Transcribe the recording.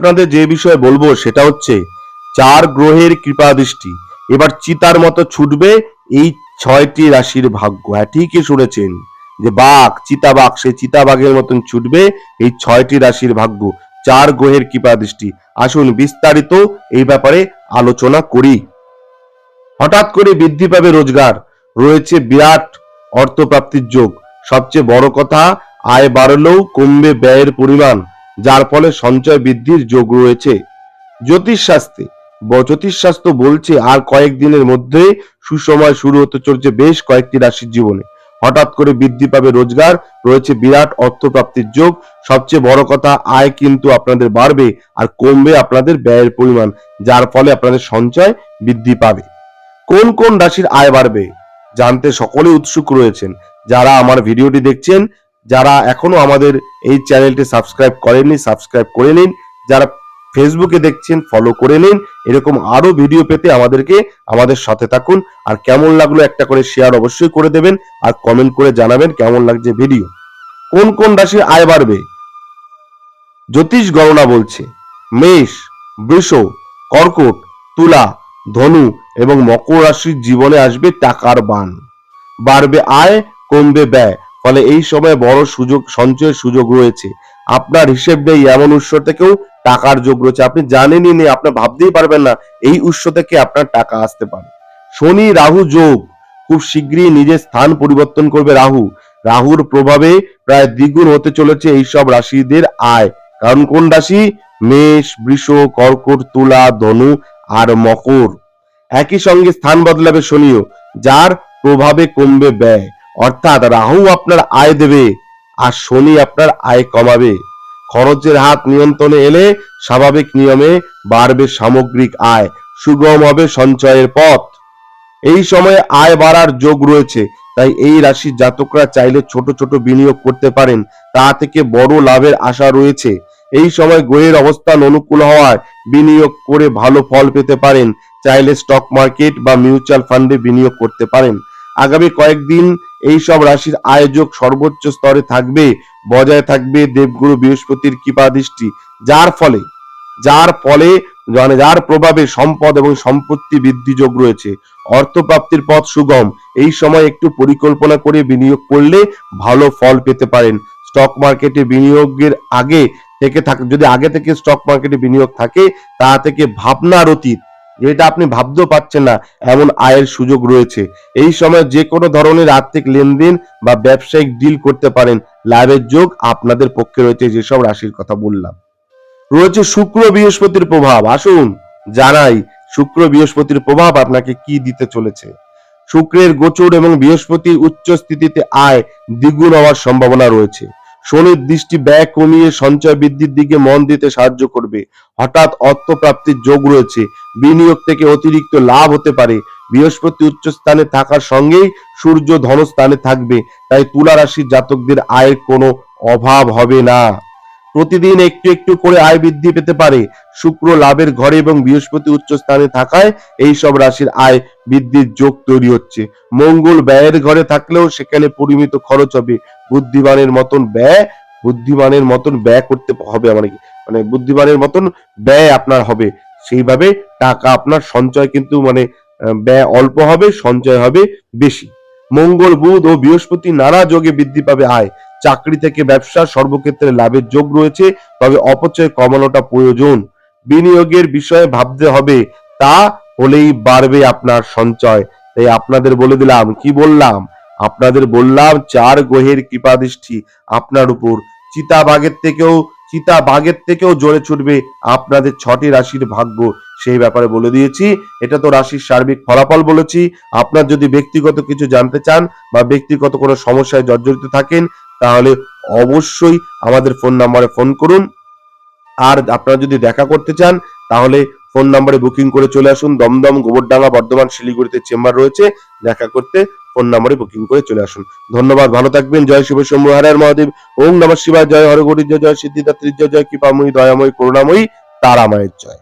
আপনাদের যে বিষয়ে বলব সেটা হচ্ছে, চার গ্রহের কৃপা দৃষ্টি। এবার চিতার মতো ছুটবে এই ছয়টি রাশির ভাগ্য। হ্যাঁ ঠিকই শুনেছেন যে বাঘ চিতাবাঘ সেই চিতাবাঘের মতন ছুটবে এই ছয়টি রাশির ভাগ্য। চার গ্রহের কৃপা দৃষ্টি। আসুন বিস্তারিত এই ব্যাপারে আলোচনা করি। হঠাৎ করে বৃদ্ধি পাবে রোজগার। রয়েছে বিরাট অর্থপ্রাপ্তির যোগ। সবচেয়ে বড় কথা, আয় বাড়লেও কমবে ব্যয়ের পরিমাণ। যার ফলে সঞ্চয় বৃদ্ধির যোগ রয়েছে। জ্যোতিষশাস্ত্রে জ্যোতিষশাস্ত্র বলছে আর কয়েকদিনের মধ্যে সুসময় শুরু হতে চলছে বেশ কয়েকটি রাশির জীবনে। হঠাৎ করে বৃদ্ধি পাবে রোজগার, রয়েছে বিরাট অর্থপ্রাপ্তির যোগ। সবচেয়ে বড় কথা, আয় কিন্তু আপনাদের বাড়বে আর কমবে আপনাদের ব্যয়ের পরিমাণ, যার ফলে আপনাদের সঞ্চয় বৃদ্ধি পাবে। কোন কোন রাশির আয় বাড়বে? জানতে সকলে উৎসুক রয়েছেন। যারা আমার ভিডিওটি দেখছেন যারা এখনও আমাদের এই চ্যানেলটি সাবস্ক্রাইব করেননি, সাবস্ক্রাইব করে নিন। যারা ফেসবুকে দেখছেন ফলো করে নিন। এরকম আরও ভিডিও পেতে আমাদেরকে আমাদের সাথে থাকুন। আর কেমন লাগল একটা করে শেয়ার অবশ্যই করে দেবেন আর কমেন্ট করে জানাবেন কেমন লাগছে ভিডিও কোন কোন রাশির আয় বাড়বে? জ্যোতিষ গণনা বলছে। মেষ, বৃষ, কর্কট, তুলা, ধনু এবং মকর রাশির জীবনে আসবে টাকার বান। বাড়বে আয়, কমবে ব্যয়। ফলে এই সময় বড় সুযোগ, সঞ্চয়ের সুযোগ রয়েছে। আপনার হিসেব নেই এমন উৎস থেকেও টাকার যোগ রয়েছে। আপনি জানেনই নেই আপনার ভাবতেই পারবেন না এই উৎস থেকে আপনার টাকা আসতে পারে। শনি রাহু যোগ, খুব শীঘ্রই নিজের স্থান পরিবর্তন করবে রাহু। রাহুর প্রভাবে প্রায় দ্বিগুণ হতে চলেছে এইসব রাশিদের আয়। কারণ কোন রাশি? মেষ, বৃষ, কর্কট, তুলা, ধনু আর মকর। একই সঙ্গে স্থান বদলাবে শনিও, যার প্রভাবে কমবে ব্যয়। অর্থাৎ রাহু আপনার আয় দেবে আর শনি আপনার আয় কমাবে। খরচের হাত নিয়ন্ত্রণে এলে স্বাভাবিক নিয়মে বাড়বে সামগ্রিক আয়, সুগম হবে সঞ্চয়ের পথ। এই সময়ে আয় বাড়ার যোগ রয়েছে, তাই এই রাশির জাতকরা চাইলে ছোট ছোট বিনিয়োগ করতে পারেন, তা থেকে বড় লাভের আশা রয়েছে। এই সময় গ্রহের অবস্থান অনুকূল হওয়ায় বিনিয়োগ করে ভালো ফল পেতে পারেন, চাইলে স্টক মার্কেট বা মিউচুয়াল ফান্ডে বিনিয়োগ করতে পারেন। আগামী কয়েকদিন এই সব রাশির আয়োজক সর্বোচ্চ স্তরে থাকবে, বজায় থাকবে দেবগুরু বৃহস্পতির কৃপা দৃষ্টি। যার ফলে যার ফলে মানে যার প্রভাবে সম্পদ এবং সম্পত্তি বৃদ্ধি যোগ রয়েছে। অর্থপ্রাপ্তির পথ সুগম। এই সময় একটু পরিকল্পনা করে বিনিয়োগ করলে ভালো ফল পেতে পারেন। স্টক মার্কেটে বিনিয়োগের আগে থেকে থাকে যদি আগে থেকে স্টক মার্কেটে বিনিয়োগ থাকে, তা থেকে ভাবনার অতীত। যেটা আপনি ভাবতেও পারছেন না, এমন আয়ের সুযোগ রয়েছে। এই সময় যে কোনো ধরনের আর্থিক লেনদেন বা ব্যবসায়িক ডিল করতে পারেন। লাভের যোগ আপনাদের পক্ষে রয়েছে যেসব রাশির কথা বললাম। রয়েছে শুক্র বৃহস্পতির প্রভাব। আসুন জানাই শুক্র বৃহস্পতির প্রভাব আপনাকে কি দিতে চলেছে। শুক্রের গোচর এবং বৃহস্পতির উচ্চ স্থিতিতে আয় দ্বিগুণ হওয়ার সম্ভাবনা রয়েছে। শনির দৃষ্টি ব্যয় কমিয়ে সঞ্চয় বৃদ্ধির দিকে মন দিতে সাহায্য করবে। হঠাৎ অর্থপ্রাপ্তির যোগ রয়েছে। বিনিয়োগ থেকে অতিরিক্ত লাভ হতে পারে। বৃহস্পতি উচ্চ স্থানে থাকার সঙ্গেই সূর্য ধনস্থানে থাকবে। তাই তুলা রাশির জাতকদের আয়ের কোনো অভাব হবে না। প্রতিদিন একটু একটু করে আয় বৃদ্ধি পেতে পারে। শুক্র লাভের ঘরে এবং বৃহস্পতি উচ্চ স্থানে থাকায় এই সব রাশির আয় বৃদ্ধির যোগ তৈরি হচ্ছে। মঙ্গল ব্যয়ের ঘরে থাকলেও সেখানে পরিমিত খরচ হবে। বুদ্ধিমানের মতন ব্যয়, বুদ্ধিমানের মতন ব্যয় করতে হবে আমার কি মানে বুদ্ধিমানের মতন ব্যয় আপনার হবে। সেইভাবে টাকা আপনার সঞ্চয় কিন্তু মানে ব্যয় অল্প হবে, সঞ্চয় হবে বেশি। মঙ্গল বুধ ও বৃহস্পতি নানা যোগে বৃদ্ধি পাবে আয়। চাকরি থেকে ব্যবসা সর্বক্ষেত্রে লাভের যোগ রয়েছে, তবে অপচয় কমানোটা প্রয়োজন। বিনিয়োগের বিষয়ে ভাবতে হবে, তা হলেই বাড়বে আপনার সঞ্চয়। তাই আপনাদের বলে দিলাম, কি বললাম? আপনাদের বললাম, চার গ্রহের কৃপাদৃষ্টি আপনার উপর। চিতা বাঘের থেকেও, চিতা বাঘের থেকেও জোরে ছুটবে আপনাদের ছটি রাশির ভাগ্য। সেই ব্যাপারে বলে দিয়েছি, এটা তো রাশির সার্বিক ফলাফল বলেছি। আপনার যদি ব্যক্তিগত কিছু জানতে চান বা ব্যক্তিগত কোনো সমস্যায় জর্জরিত থাকেন তাহলে অবশ্যই আমাদের ফোন নাম্বারে ফোন করুন। আর আপনারা যদি দেখা করতে চান, তাহলে ফোন নাম্বারে বুকিং করে চলে আসুন। দমদম, গোবরডাঙ্গা, বর্ধমান, শিলিগুড়িতে চেম্বার রয়েছে। দেখা করতে ফোন নাম্বারে বুকিং করে চলে আসুন। ধন্যবাদ, ভালো থাকবেন। জয় শিব শম্ভু হরার মহাদেব। ওম নমঃ শিবায়। জয় হরগৌরী জয় সিদ্ধিদাত্রী, জয় জয় কৃপাময়ী, দয়াময়ী, করুণাময়ী, তারামায়ের জয়।